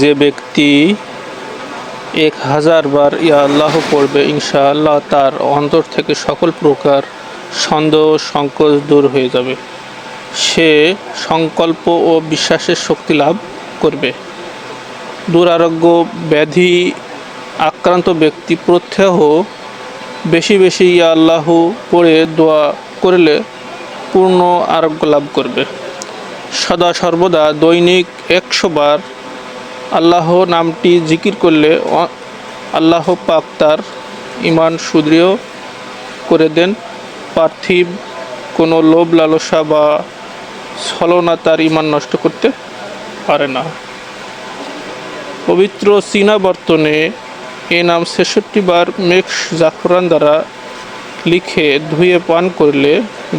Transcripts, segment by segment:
যে ব্যক্তি এক হাজার বার ইয়া আল্লাহ পড়বে, ইনশাআল্লাহ তার অন্তর থেকে সকল প্রকার সন্দেহ সংকোচ দূর হয়ে যাবে। সে সংকল্প ও বিশ্বাসের শক্তি লাভ করবে। দুরারোগ্য ব্যাধি আক্রান্ত ব্যক্তি প্রত্যহ বেশি বেশি ইয়া আল্লাহ পড়ে দোয়া করলে পূর্ণ আরোগ্য লাভ করবে। সদা সর্বদা দৈনিক একশো বার আল্লাহ নামটি জিকির করলে আল্লাহ পাক তার ইমান সুদৃঢ় করে দেন। পার্থিব কোনো লোভ লালসা বা ছলনা তার ইমান নষ্ট করতে পারে না। পবিত্র চীনা বর্তনে এ নাম ছেষট্টি বার মেক্স জাফরান দ্বারা লিখে ধুয়ে পান করলে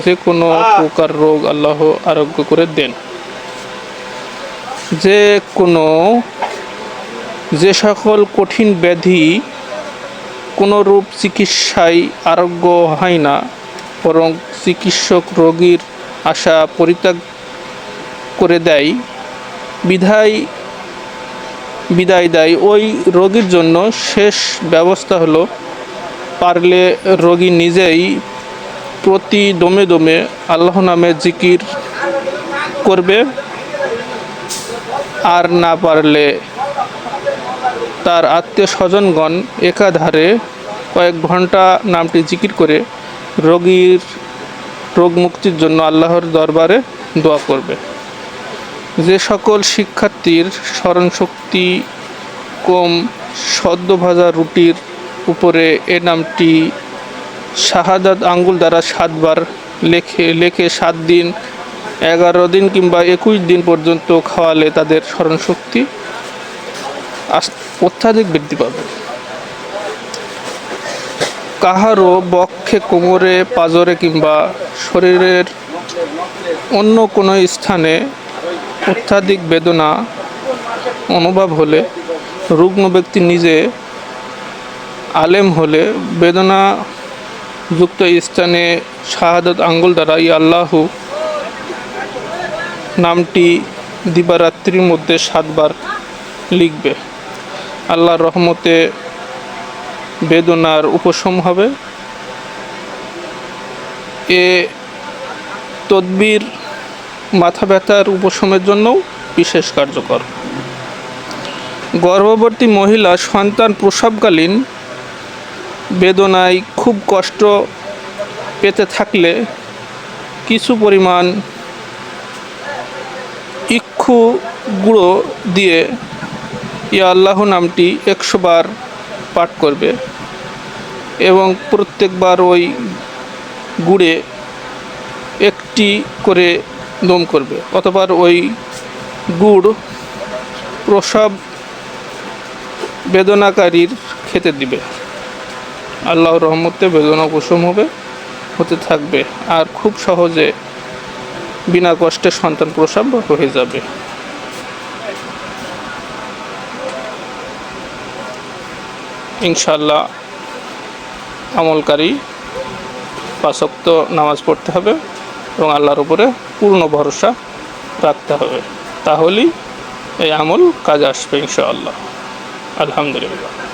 যে কোনো প্রকার রোগ আল্লাহ আরোগ্য করে দেন। যে কোনো, যে সকল কঠিন ব্যাধি কোনো রূপ চিকিৎসায় আরোগ্য হয় না, বরং চিকিৎসক রোগীর আশা পরিত্যাগ করে দেয়, বিধায়, বিদায় দেয়। ওই রোগীর জন্য শেষ ব্যবস্থা হলো, পারলে রোগী নিজেই প্রতি দমে দমে আল্লাহ নামে জিকির করবে। আর না পারলে তার আত্মীয় স্বজনগণ একাধারে কয়েক ঘণ্টা নামটি জিকির করে রোগীর রোগ মুক্তির জন্য আল্লাহর দরবারে দোয়া করবে। যে সকল শিক্ষার্থীর স্মরণশক্তি কম সদ্য ভাজা রুটির উপরে এ নামটি শাহাদাত আঙ্গুল দ্বারা সাতবার লেখে লেখে সাত দিন এগারো দিন কিংবা একুশ দিন পর্যন্ত খাওয়ালে তাদের স্মরণশক্তি অত্যাধিক বৃদ্ধি পাবে। কাহারও বক্ষে, কোমরে, পাজরে কিংবা শরীরের অন্য কোনো স্থানে অত্যাধিক বেদনা অনুভব হলে, রুগ্ন ব্যক্তি নিজে আলেম হলে বেদনা যুক্ত স্থানে শাহাদত আঙ্গুল দ্বারা ই আল্লাহু নামটি দিবারাত্রির মধ্যে সাতবার লিখবে। আল্লাহর রহমতে বেদনার উপশম হবে। এ তদবির মাথা ব্যথার উপশমের জন্যও বিশেষ কার্যকর। গর্ভবতী মহিলা সন্তান প্রসবকালীন বেদনায় খুব কষ্ট পেতে থাকলে কিছু পরিমাণ ইক্ষু গুঁড়ো দিয়ে ইয়া আল্লাহ নামটি একশো বার পাঠ করবে এবং প্রত্যেকবার ওই গুড়ে একটি করে দম করবে অতবার ওই গুড় প্রসব বেদনাকারীর খেতে দিবে। আল্লাহর রহমতে বেদনা উপশম হবে, হতে থাকবে, আর খুব সহজে বিনা কষ্টে সন্তান প্রসব হয়ে যাবে। ইনশাল্লাহ আমলকারী পাশক্ত নামাজ পড়তে হবে এবং আল্লাহর উপরে পূর্ণ ভরসা রাখতে হবে। তাহলেই এই আমল কাজ আসবে ইনশাআল্লাহ। আলহামদুলিল্লাহ।